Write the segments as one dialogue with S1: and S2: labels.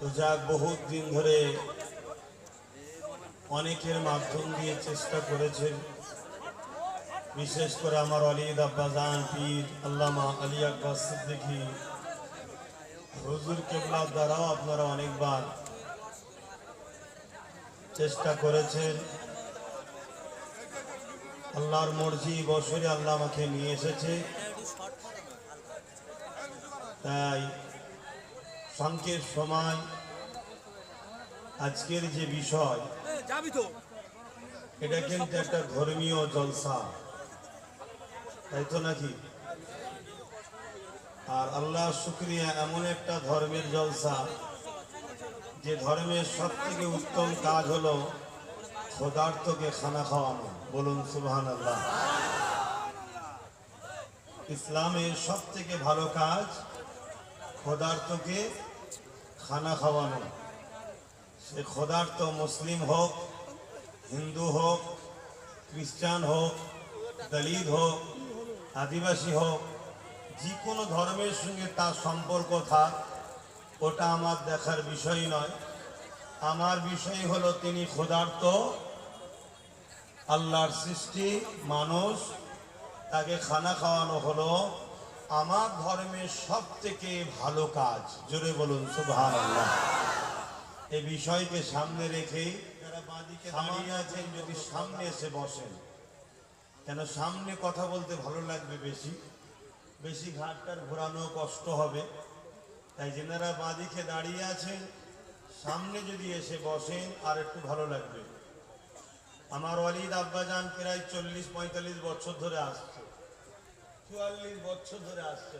S1: তো যাক বহুত দিন ধরে অনেকের মাধ্যম দিয়ে চেষ্টা করেছেন। বিশেষ করে আমার অলিদ আব্বাজান পীর, আল্লামা আলী আকবর সিদ্দিকী। হুজুর কেবলার দ্বারাও আপনারা অনেকবার চেষ্টা করেছেন। আল্লাহর মর্জি বছরে আল্লাহ আমাকে নিয়ে এসেছে। তাই সংকের সময় আজকের যে বিষয় এটা কিন্তু একটা ধর্মীয় জলসা। তাই তো নাকি? আর আল্লাহ শুক্রিয়া এমন একটা ধর্মের জলসা যে ধর্মের সব থেকে উত্তম কাজ হলো ক্ষুধার্তকে খানা খাওয়ানো। বলুন সুবহান আল্লাহ ইসলামের সব থেকে ভালো কাজ ক্ষুধার্তকে খানা খাওয়ানো। সে ক্ষুধার্ত মুসলিম হোক, হিন্দু হোক, খ্রিস্টান হোক, দলিত হোক, আদিবাসী হোক যে কোনো ধর্মের সঙ্গে তার সম্পর্ক থাক, ওটা আমার দেখার বিষয় নয়। আমার বিষয় হলো তিনি ক্ষুধার্ত আল্লাহর সৃষ্টি, মানুষ, তাকে খানা খাওয়ানো হলো। আমার ধর্মের সব থেকে ভালো কাজ। জোরে বলুন আল্লাহ এই বিষয়কে সামনে দাঁড়িয়ে আছেন, যদি সামনে এসে বসেন। কেন সামনে কথা বলতে ভালো লাগবে বেশি? বেশি ঘাটটার ঘোরানো কষ্ট হবে। তাই যেনারা বাঁদিকে দাঁড়িয়ে আছেন, সামনে যদি এসে বসেন, আর একটু ভালো লাগবে। আমার অলিদ আব্বাজান প্রায় চল্লিশ পঁয়তাল্লিশ বছর ধরে আসছে চুয়াল্লিশ বছর ধরে আসছে।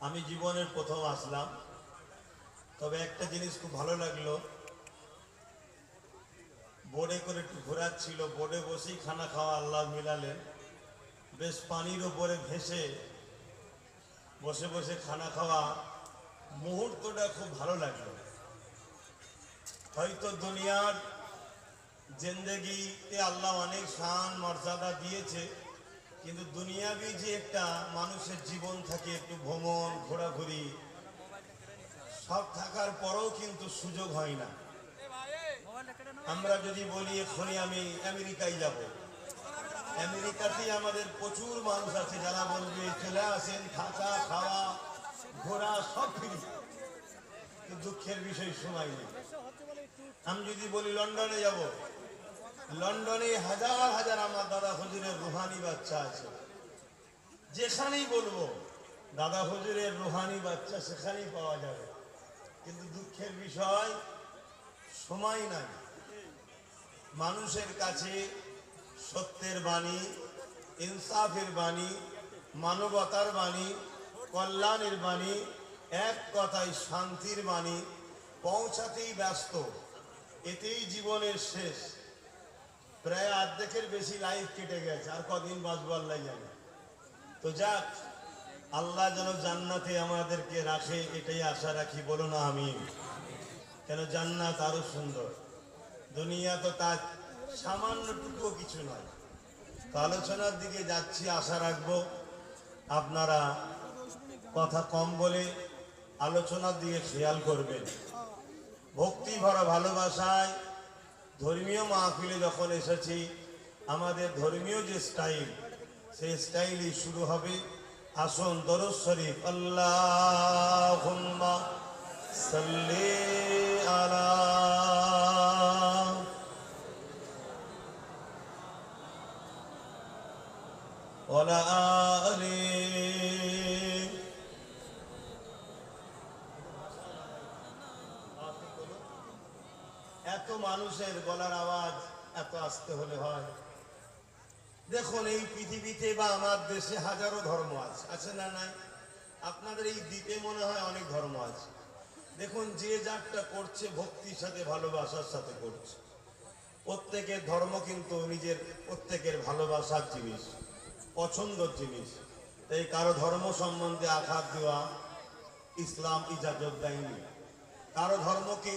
S1: আমি জীবনের প্রথম আসলাম। তবে একটা জিনিস খুব ভালো লাগল। বোর্ডে করে একটু ঘোরাচ্ছিল। বোর্ডে বসেই খানা খাওয়া আল্লাহ মিলালেন। বেশ পানির ওপরে ভেসে বসে বসে খানা খাওয়া মুহূর্তটা খুব ভালো লাগল। হয়তো দুনিয়ার জিন্দগিতে আল্লাহ অনেক শান, মর্যাদা দিয়েছে। কিন্তু দুনিয়াবি যে একটা মানুষের জীবন থাকে, একটু ভ্রমণ, ঘোরাঘুরি, সব থাকার পরেও কিন্তু সুযোগ হয় না। আমরা যদি বলি এখনই আমি আমেরিকায় যাব। আমেরিকাতেই আমাদের প্রচুর মানুষ আছে যারা বলবে, চলে আসেন থাকা খাওয়া, ঘোরা, সব ফ্রি কিন্তু দুঃখের বিষয় সময় নেই আমি যদি বলি লন্ডনে যাব। লন্ডনে হাজার হাজার আমার দাদা হুজুরের রুহানি বাচ্চা আছে। যেখানেই বলব দাদা হুজুরের রুহানি বাচ্চা সেখানেই পাওয়া যাবে। কিন্তু দুঃখের বিষয় সময় নাই। মানুষের কাছে সত্যের বাণী ইনসাফের বাণী মানবতার বাণী কল্যাণের বাণী এক কথায় শান্তির বাণী, পৌঁছাতেই ব্যস্ত, এতেই জীবনের শেষ। প্রায় অর্ধেকের বেশি লাইফ কেটে গেছে, আর কদিন বাঁচবো আল্লাহ জানে। তো যাক, আল্লাহ যেন জান্নাতে আমাদেরকে রাখে, এটাই আশা রাখি বলো না আমি কেন জান্নাত আরও সুন্দর। দুনিয়া তো তার সামান্যটুকুও কিছু নয়। তো আলোচনার দিকে যাচ্ছি, আশা রাখব আপনারা কথা কম বলে আলোচনার দিয়ে খেয়াল করবেন। ভক্তি ভরা ভালোবাসায় ধর্মীয় মাহফিলে যখন এসেছি, আমাদের ধর্মীয় যে স্টাইল, সেই স্টাইলই শুরু হবে। আসুন দরজ আল্লাহ আলি এত মানুষের গলার আওয়াজ এত আসতে হলে হয়। দেখুন, এই পৃথিবীতে বা আমার দেশে হাজারো ধর্ম আছে। আছে না নাই? আপনাদের এই দ্বীপে মনে হয় অনেক ধর্ম আছে। দেখুন, যে যারটা করছে, ভক্তির সাথে, ভালোবাসার সাথে করছে। প্রত্যেকের ধর্ম কিন্তু নিজের, প্রত্যেকের ভালোবাসার জিনিস, পছন্দর জিনিস। তাই কারও ধর্ম সম্বন্ধে আঘাত দেওয়া ইসলাম ইজাজত দেয়নি। কারও ধর্মকে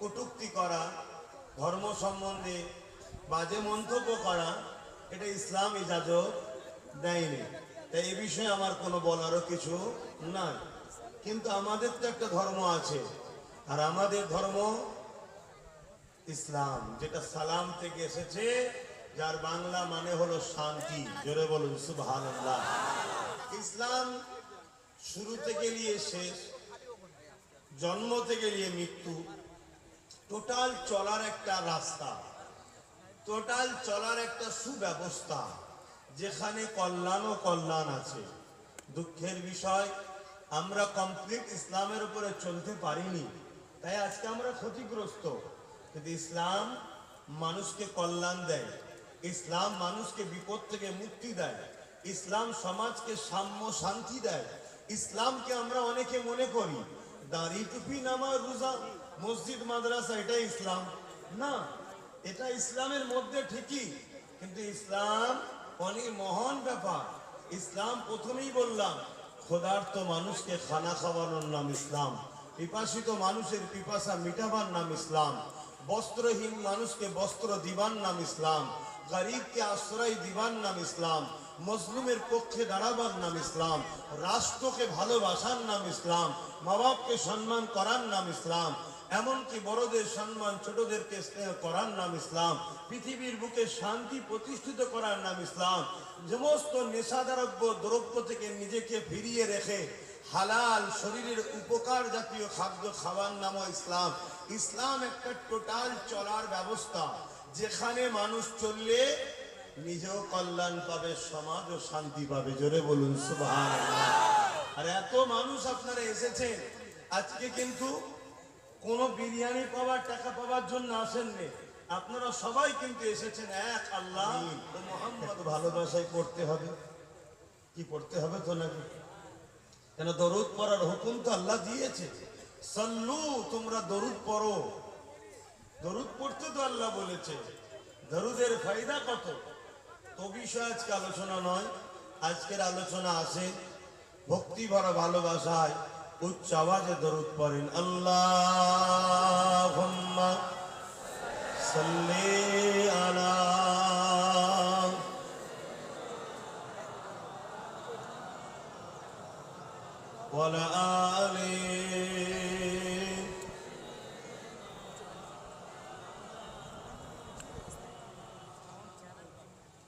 S1: কটুক্তি করা ধর্ম সম্বন্ধে বাজে মন্তব্য করা, এটা ইসলাম ইজাজত দেয়নি। তাই এ বিষয়ে আমার কোনো বলারও কিছু নাই। কিন্তু আমাদের তো একটা ধর্ম আছে, আর আমাদের ধর্ম ইসলাম, যেটা সালাম থেকে এসেছে, যার বাংলা মানে হলো শান্তি। জোরে বলুন, সুবহানাল্লাহ। ইসলাম শুরু থেকে নিয়ে শেষ, জন্ম থেকে নিয়ে মৃত্যু টোটাল চলার একটা রাস্তা, টোটাল চলার একটা সুব্যবস্থা, যেখানে কল্যাণ ও কল্যাণ আছে। দুঃখের বিষয়, আমরা কমপ্লিট ইসলামের উপরে চলতে পারিনি, তাই আজকে আমরা ক্ষতিগ্রস্ত। কিন্তু ইসলাম মানুষকে কল্যাণ দেয়, ইসলাম মানুষকে বিপদ থেকে মুক্তি দেয়, ইসলাম সমাজকে সাম্য শান্তি দেয়। ইসলামকে আমরা অনেকে মনে করি, দাড়ি টুপি নামা রোজা। মসজিদ, মাদ্রাসা, এটা ইসলাম। না, এটা ইসলামের মধ্যে ঠিকই, কিন্তু ইসলাম অনেক মহান ব্যাপার। ইসলাম প্রথমেই বললাম ক্ষুধার্ত মানুষকে খানা খাওয়ানোর নাম ইসলাম, পিপাসিত মানুষের পিপাসা মিটাবার নাম ইসলাম, বস্ত্রহীন মানুষকে বস্ত্র দিবার নাম ইসলাম, গরিবকে আশ্রয় দিবার নাম ইসলাম, মজলুমের পক্ষে দাঁড়াবার নাম ইসলাম, রাষ্ট্রকে ভালোবাসার নাম ইসলাম মা বাপকে সম্মান করার নাম ইসলাম এমনকি বড়দের সম্মান, ছোটদেরকে স্নেহ করার নাম ইসলাম, পৃথিবীর বুকে শান্তি প্রতিষ্ঠিত করার নাম ইসলাম, সমস্ত নেশাদারব্য দ্রব্য থেকে নিজেকে ফিরিয়ে রেখে হালাল শরীরের উপকার জাতীয় খাদ্য খাওয়ার নামও ইসলাম। ইসলাম একটা টোটাল চলার ব্যবস্থা, যেখানে মানুষ চললে নিজেও কল্যাণ পাবে, সমাজও শান্তি পাবে। জোরে বলুন আর, এত মানুষ আপনারা এসেছেন। আজকে কিন্তু কোনো বিরিয়ানি পাওয়ার টাকা পাওয়ার জন্য আসেননি। আপনারা সবাই কিন্তু এসেছেন এক আল্লাহ ও মোহাম্মদ ভালোবাসায় করতে হবে। কি করতে হবে তো নাকি? কেন দরুদ পড়ার হুকুম তো আল্লাহ দিয়েছে। সল্লু তোমরা দরুদ পড়ো। দরুদ পড়তে তো আল্লাহ বলেছে। দরুদের ফায়দা কত? তো বিষয় আজকে আলোচনা নয়। আজকের আলোচনা আছে ভক্তি ভরা ভালোবাসায়। উচ্চ আওয়াজে দরুদ পড়েন আল্লাহ সাল্লি আলা وعلى آله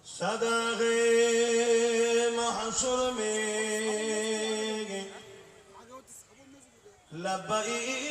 S1: صدق محشر में لبيك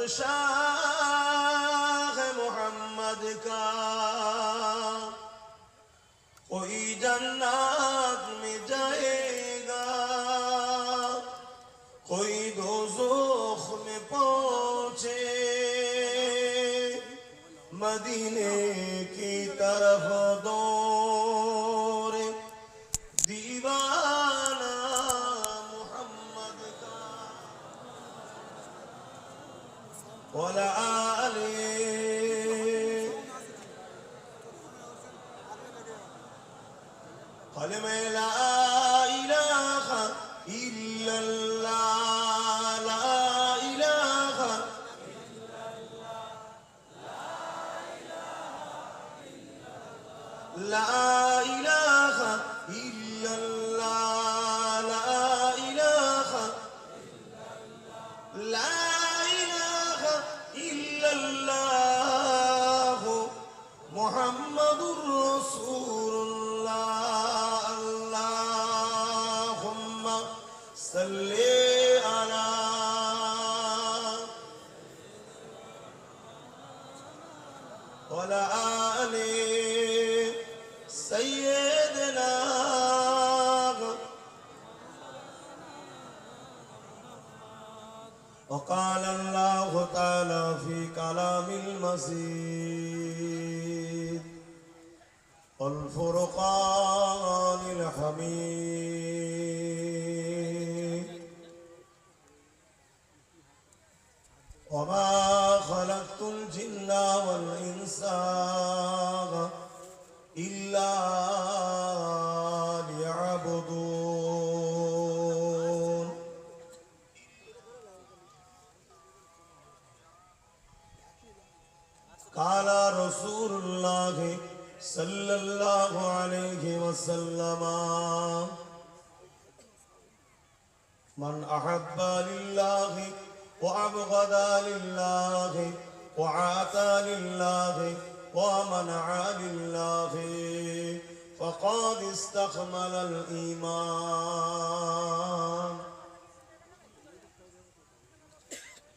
S1: তুষার وعلى وأبغض لله وعاتى لله ومنع لله فقد استكمل الإيمان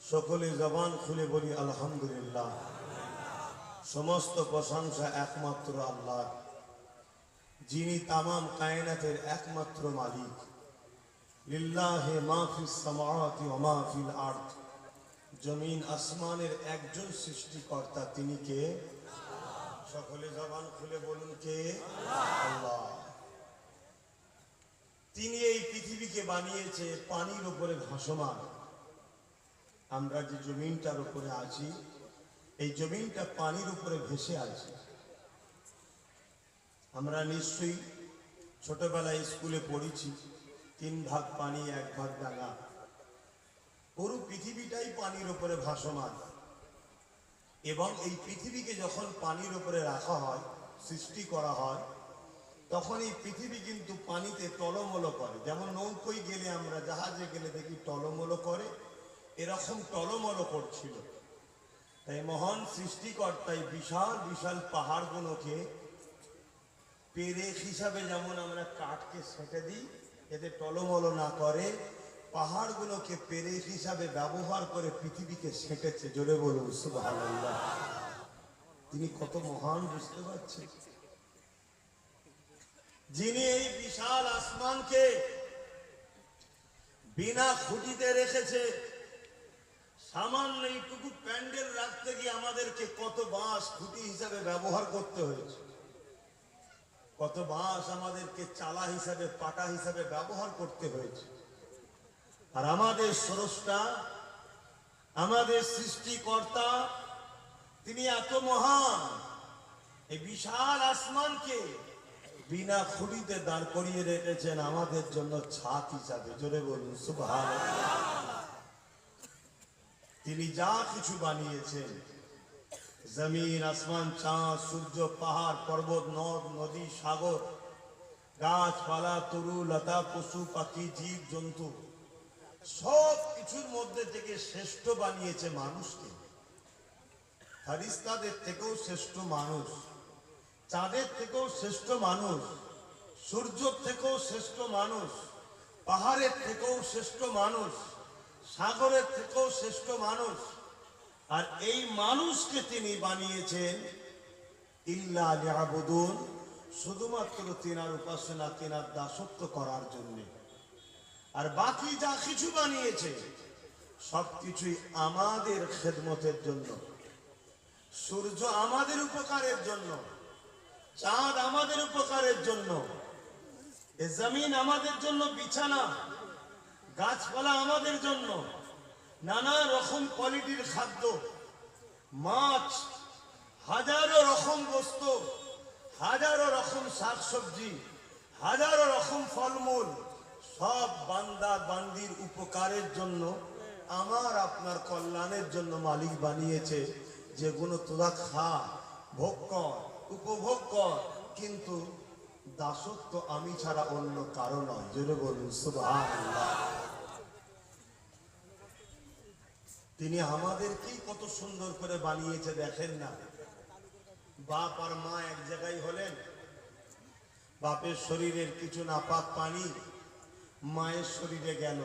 S1: সকলে জবান খুলে বলি আলহামদুলিল্লাহ সমস্ত প্রশংসা একমাত্র আল্লাহ যিনি তামাম কায়নাতের একমাত্র মালিক লিল্লাহে মাহফিস সামাওয়াতি ওয়া মাহফিল আরদ জমিন আসমানের একজন সৃষ্টিকর্তা, তিনি কে? সকলে জবান খুলে বলুন কে? আল্লাহ। তিনি এই পৃথিবীকে বানিয়েছে পানির উপরে ভাসমান। আমরা যে জমিনটার উপরে আছি, এই জমিনটা পানির উপরে ভেসে আছে। আমরা নিশ্চয়ই ছোটবেলায় স্কুলে পড়েছি, তিন ভাগ পানি, এক ভাগ ডাঙা পুরো পৃথিবীটাই পানির উপরে ভাসমান। এবং এই পৃথিবীকে যখন পানির উপরে রাখা হয়, সৃষ্টি করা হয়, তখন এই পৃথিবী কিন্তু পানিতে টলমলো করে। যেমন নৌকোয় গেলে আমরা জাহাজে গেলে দেখি টলমলো করে, এরকম টলমলো করছিল। তাই মহান সৃষ্টিকর্তাই বিশাল বিশাল পাহাড়গুলোকে পেরেক হিসাবে যেমন আমরা কাঠকে সেটে দিই, এতে টলমলো না করে পাহাড়গুলোকে পেরেক হিসাবে ব্যবহার করে পৃথিবীকে সেটেছে, জোরে বলুন, সুবহানাল্লাহ। তিনি কত মহান বুঝতে পারছেন? যিনি এই বিশাল আসমানকে বিনা খুঁটিতে রেখেছে, সামান্য এইটুকু প্যান্ডেল রাখতে গিয়ে আমাদেরকে কত বাঁশ খুঁটি হিসাবে ব্যবহার করতে হয়েছে। কত বাঁশ আমাদেরকে চালা হিসাবে, পাটা হিসাবে ব্যবহার করতে হয়েছে। আর আমাদের স্রষ্টা, আমাদের সৃষ্টিকর্তা, তিনি এত মহান, এই বিশাল আসমানকে বিনা খুঁটিতে দাঁড় করিয়ে রেখেছেন আমাদের জন্য ছাদ হিসাবে। জোরে বলুন সুভাষ তিনি যা কিছু বানিয়েছেন, জমিন, আসমান, চাঁদ, সূর্য, পাহাড়, পর্বত, নদ, নদী, সাগর, গাছপালা, তরু, লতা, পশু, পাখি, জীব, জন্তু সব কিছুর মধ্যে থেকে শ্রেষ্ঠ বানিয়েছে মানুষকে। ফারিস্তাদের থেকেও শ্রেষ্ঠ মানুষ, চাঁদের থেকেও শ্রেষ্ঠ মানুষ সূর্য থেকেও শ্রেষ্ঠ মানুষ, পাহাড়ের থেকেও শ্রেষ্ঠ মানুষ, সাগরের থেকেও শ্রেষ্ঠ মানুষ। আর এই মানুষকে তিনি বানিয়েছেন ইল্লা শুধুমাত্র তিনার উপাসনা, তিনার দাসত্ব করার জন্য। আর বাকি যা কিছু বানিয়েছে, সবকিছুই আমাদের খেদমতের জন্য। সূর্য আমাদের উপকারের জন্য, চাঁদ আমাদের উপকারের জন্য, এ জমিন আমাদের জন্য বিছানা, গাছপালা আমাদের জন্য, নানা রকম কোয়ালিটির খাদ্য, মাছ, হাজারো রকম বস্তু, হাজারো রকম শাকসবজি, হাজারো রকম ফলমূল সব বান্দা বান্দির উপকারের জন্য আমার আপনার কল্যাণের জন্য মালিক বানিয়েছে। যেগুলো তোরা খা, ভোগ কর, উপভোগ কর, কিন্তু দাসত্ব আমি ছাড়া অন্য কারও নয়। জোরে বলুন তিনি আমাদেরকেই কত সুন্দর করে বানিয়েছে, দেখেন না। বাপ আর মা এক জায়গায় হলেন। বাপের শরীরের কিছু নাপাক পানি মায়ের শরীরে গেল।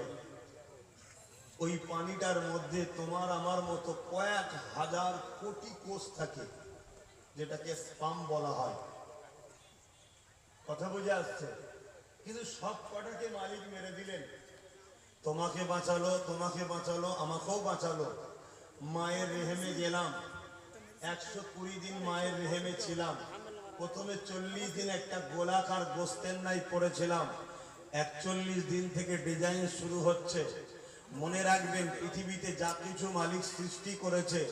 S1: ওই পানিটার মধ্যে তোমার আমার মতো কয়েক হাজার কোটি কোষ থাকে, যেটাকে স্পাম বলা হয়। কথা বুঝে আসছে? কিন্তু সব কটাকে মালিক মেরে দিলেন। তোমাকে বাঁচালো তোমাকে বাঁচালো, আমাকেও বাঁচালো। মায়ের রেহেমে গেলাম। একশো কুড়ি দিন মায়ের রেহেমে ছিলাম। প্রথমে চল্লিশ দিন একটা গোলাকার গোস্তের নাই পড়েছিলাম। একচল্লিশ দিন থেকে ডিজাইন শুরু হচ্ছে। মনে রাখবেন, পৃথিবীতে যা কিছু মালিক সৃষ্টি করেছে,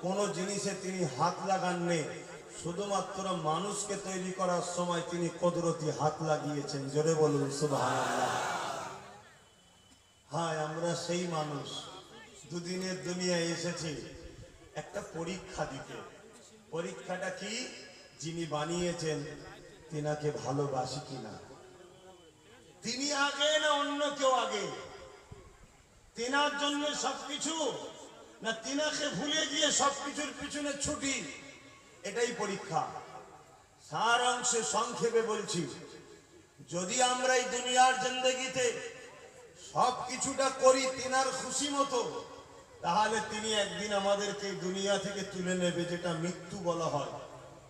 S1: কোনো জিনিসে তিনি হাত লাগাননি। শুধুমাত্র মানুষকে তৈরি করার সময় তিনি কদরতি হাত লাগিয়েছেন। জোরে বলুন, সুবহানাল্লাহ। হায়, আমরা সেই মানুষ, দুদিনের দুনিয়ায় এসেছি। একটা পরীক্ষা দিতে। পরীক্ষাটা কি? যিনি বানিয়েছেন, তিনাকে ভালোবাসি কিনা? তিনি আগে না অন্য কেউ আগে? তেনার জন্য সবকিছু না তিনাকে ভুলে গিয়ে সবকিছুর পিছনে ছুটি? এটাই পরীক্ষা। সার অংশে সংক্ষেপে বলছি, যদি আমরা এই দুনিয়ার জিন্দগিতে সব কিছুটা করি তিনার খুশি মতো, তাহলে তিনি একদিন আমাদেরকে দুনিয়া থেকে তুলে নেবে, যেটা মৃত্যু বলা হয়।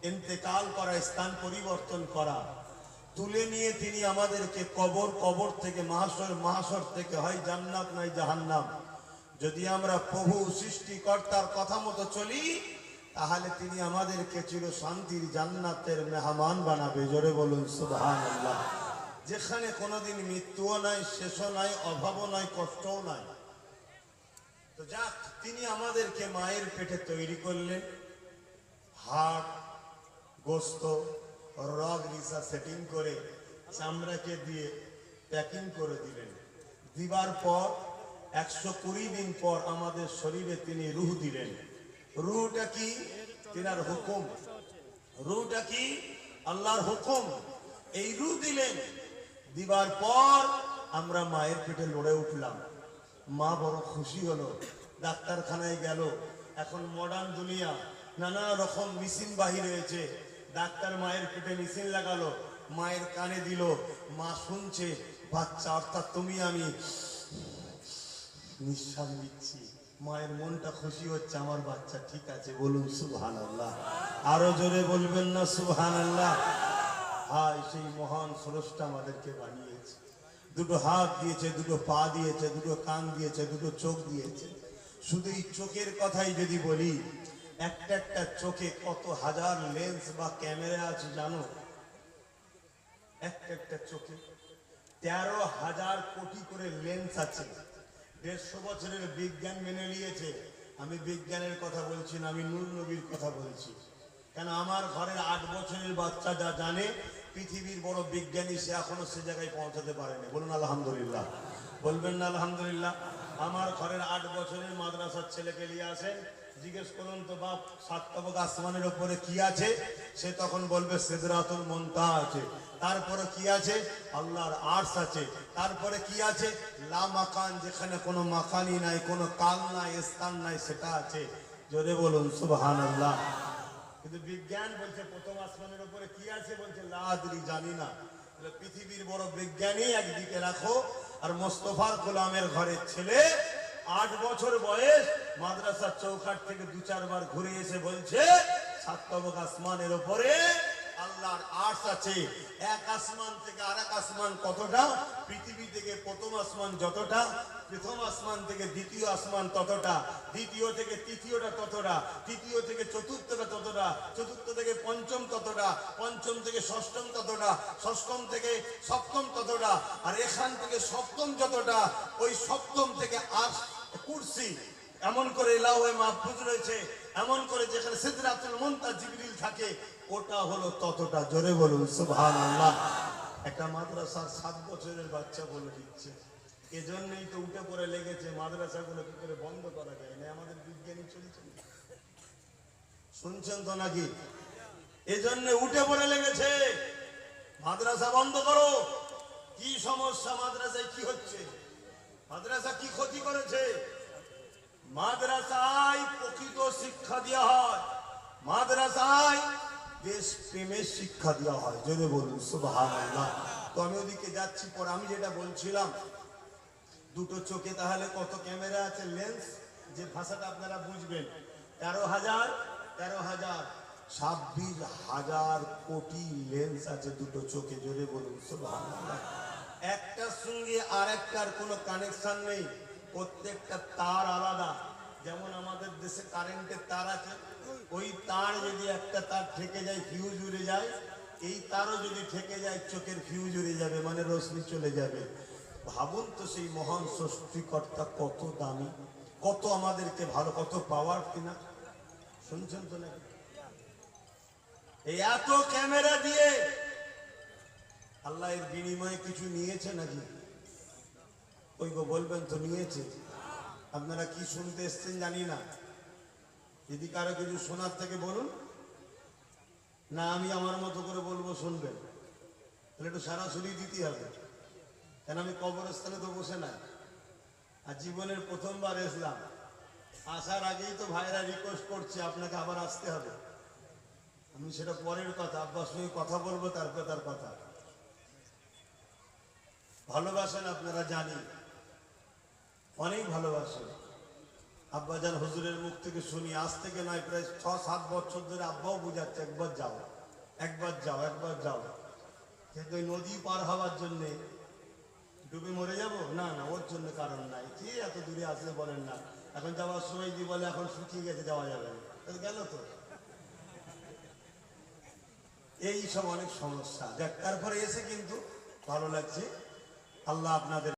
S1: ইন্তেকাল করা, স্থান পরিবর্তন করা। তুলে নিয়ে তিনি আমাদেরকে কবর কবর থেকে মাহাসর মাহাসর থেকে হয় জান্নাত নাই জাহান্নাম। যদি আমরা প্রভু, সৃষ্টিকর্তার কথা মতো চলি, তাহলে তিনি আমাদেরকে চির শান্তির জান্নাতের মেহমান বানাবে। জোরে বলুন, সুবহানাল্লাহ। যেখানে কোনোদিন মৃত্যুও নাই, শেষও নাই, অভাবও নাই, কষ্টও নাই। তো যাক, তিনি আমাদেরকে মায়ের পেটে তৈরি করলেন। হাড়, গোস্ত রগ রিসা সেটিং করে চামড়াকে দিয়ে প্যাকিং করে দিলেন। দিবার পর, একশো কুড়ি দিন পর আমাদের শরীরে তিনি রুহ দিলেন। রুহটা কি? তিনার হুকুম। রুহটা কি? আল্লাহর হুকুম। এই রু দিলেন। দিবার পর আমরা মায়ের পেটে লড়ে উঠলাম। মা বড় খুশি হলো, ডাক্তারখানায় গেল। এখন মডার্ন দুনিয়া নানা রকম মেশিন বাহির হয়েছে। ডাক্তার মায়ের পেটে মেশিন লাগালো, মায়ের কানে দিল, মা শুনছে, বাচ্চা, অর্থাৎ তুমি আমি নিঃশ্বাস নিচ্ছি। মায়ের মনটা খুশি হচ্ছে, আমার বাচ্চা, ঠিক আছে, বলুন সুবহান আল্লাহ আরও জোরে বলবেন না সুবহান আল্লাহ হায়, সেই মহান স্রষ্টা আমাদেরকে বানিয়েছে। দুটো হাত দিয়েছে, দুটো পা দিয়েছে, দুটো কান দিয়েছে, দুটো চোখ দিয়েছে। শুধু এই চোখের কথাই যদি বলি একটা একটা চোখে কত হাজার লেন্স বা ক্যামেরা আছে জানো? একটা একটা চোখে তেরো হাজার কোটি করে লেন্স আছে। দেড়শো বছরের বিজ্ঞান মেনে নিয়েছে। আমি বিজ্ঞানের কথা বলছি না, আমি নূর নবীর কথা বলছি। কেন আমার ঘরের আট বছরের বাচ্চা যা জানে, পৃথিবীর বড় বিজ্ঞানী সে এখনও সে জায়গায় পৌঁছাতে পারেনি। বলুন আলহামদুলিল্লাহ। বলবেন না আলহামদুলিল্লাহ। আমার ঘরের আট বছরের মাদ্রাসার ছেলেকে নিয়ে আসেন। জিজ্ঞেস করুন, তো বাপ সাত তবক আসমানের উপরে কি আছে? সে তখন বলবে, সেদরাতুল মন্তা আছে তারপরে কি আছে? আল্লাহর আর্টস আছে। তারপরে কি আছে? লা মাকান, যেখানে কোনো মাকানি নাই, কোনো কাল নাই, স্থান নাই, সেটা আছে। জোরে বলুন, সুবহানাল্লাহ। কিন্তু বিজ্ঞান বলছে, প্রথম আসমানের উপরে কি আছে? বলছে লাদরি জানি না। পৃথিবীর বড় বিজ্ঞানী একদিকে রাখো আর মোস্তফার গোলামের ঘরের ছেলে আট বছর বয়স মাদ্রাসার চৌকাট থেকে দু চারবার ঘুরে এসে বলছে সাত তবক আসমানের উপরে আল্লাহর আর্টস আছে। এক আসমান থেকে আর এক আসমান কতটা? পৃথিবী থেকে প্রথম আসমান যতটা, প্রথম আসমান থেকে দ্বিতীয় আসমান ততটা, দ্বিতীয় থেকে তৃতীয়টা ততটা, তৃতীয় থেকে চতুর্থটা ততটা, চতুর্থ থেকে পঞ্চম ততটা, পঞ্চম থেকে ষষ্ঠম ততটা, ষষ্ঠম থেকে সপ্তম ততটা, আর এখান থেকে সপ্তম যতটা, ওই সপ্তম থেকে আট কুর্সি, এমন করে লাউয়ে মাহফুজ রয়েছে, এমন করে যেখানে সিদরাতুল মুনতা জিবরিল থাকে ওটা হলো ততটা, জোরে বলুন, সুবহানাল্লাহ। একটা মাদ্রাসার সাত বছরের বাচ্চা বলে দিচ্ছে। এজন্যই তো উঠে পড়ে লেগেছে, মাদ্রাসাগুলো কি করে বন্ধ করা যায়? না আমাদের বিজ্ঞানী চলছে শুনছেন তো নাকি? এজন্য উঠে পড়ে লেগেছে। মাদ্রাসা বন্ধ করো। কি সমস্যা মাদ্রাসায় কি হচ্ছে? মাদ্রাসা কি ক্ষতি করেছে? মাদ্রাসায় প্রকৃত শিক্ষা দেওয়া হয়। মাদ্রাসায় দেশ প্রেমের শিক্ষা দেওয়া হয়। যদি বলুন, সুবহানাল্লাহ। তো আমি ওদিকে যাচ্ছি পর আমি যেটা বলছিলাম, দুটো চোখে তাহলে কত ক্যামেরা আছে, লেন্স? যে ভাষাটা আপনারা বুঝবেন। তেরো হাজার তেরো হাজার, ছাব্বিশ হাজার কোটি লেন্স আছে দুটো চোখে, জোরে বলুন। একটার সঙ্গে আর একটার কোনো কানেকশন নেই। প্রত্যেকটা তার আলাদা। যেমন আমাদের দেশে কারেন্টের তার আছে, ওই তার যদি একটা তার ঠেকে যায় ফিউজ উড়ে যায়, এই তারও যদি ঠেকে যায়, চোখের ফিউজ উড়ে যাবে মানে রশ্মি চলে যাবে। ভাবুন তো সেই মহান সৃষ্টিকর্তা কত দামি, কত আমাদেরকে ভালো, কত পাওয়ার কিনা। শুনছেন তো নাকি? এই এত ক্যামেরা দিয়ে আল্লাহ এর বিনিময়ে কিছু নিয়েছে নাকি? ওই গো বলবেন তো নিয়েছে। আপনারা কি শুনতে এসছেন জানি না। যদি কারও কিছু শোনার থেকে বলুন। না, আমি আমার মতো করে বলব, শুনবেন। তাহলে একটু সরাসরি দিতে হবে। কেন, আমি কবরস্থানে তো বসে নাই। আর জীবনের প্রথমবার এসলাম। আসার আগেই তো ভাইরা রিকোয়েস্ট করছে, আপনাকে আবার আসতে হবে। আমি সেটা পরের কথা, আব্বার সঙ্গে কথা বলব, তারপর তার কথা। ভালোবাসেন আপনারা, জানি। অনেক ভালোবাসেন আব্বাজান হুজুরের মুখ থেকে শুনি, আজ থেকে নয়, প্রায় ছ সাত বছর ধরে আব্বাও বুঝাচ্ছে, একবার যাও একবার যাও একবার যাও। কিন্তু ওই নদী পার হওয়ার জন্যে ডুবে মরে যাব? না না, ওর জন্য কারণ নাই। কি এত দূরে আসলে বলেন না। এখন যাওয়ার সময় দিয়ে বলে, এখন শুকিয়ে গেছে, যাওয়া যাবে না। গেল তো। এই সব অনেক সমস্যা। দেখ, তারপরে এসে কিন্তু ভালো লাগছে। আল্লাহ আপনাদের